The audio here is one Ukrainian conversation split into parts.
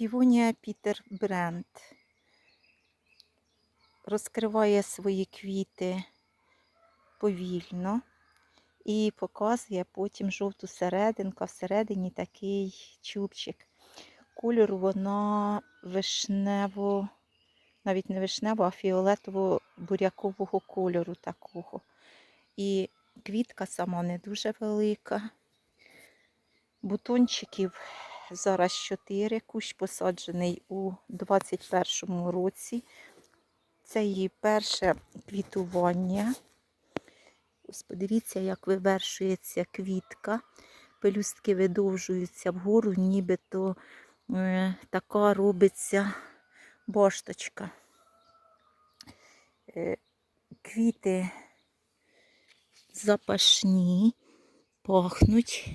Півонія Пітер Бренд розкриває свої квіти повільно і показує потім жовту серединку, а всередині такий чубчик. Кольору вона вишнево, навіть не вишнево, а фіолетово-бурякового кольору такого. І квітка сама не дуже велика. Бутончиків зараз 4. Кущ посаджений у 21-му році. Це її перше квітування. Ось подивіться, як вивершується квітка. Пелюстки видовжуються вгору, нібито е, така робиться башточка. Е, квіти запашні, пахнуть.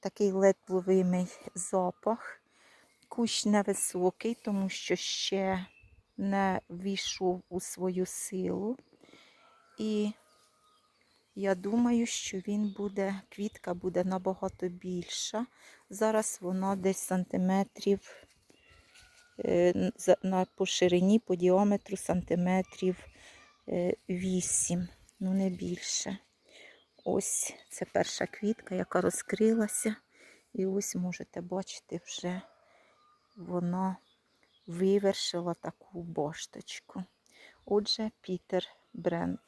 Такий ледвовимий запах. Кущ невисокий, тому що ще не ввійшов у свою силу. І я думаю, що він буде, квітка буде набагато більша. Зараз вона десь сантиметрів е, на, по ширині, по діаметру сантиметрів 8, ну не більше. Ось це перша квітка, яка розкрилася. І ось можете бачити, вже вона вивершила таку бошточку. Отже, Пітер Бренд.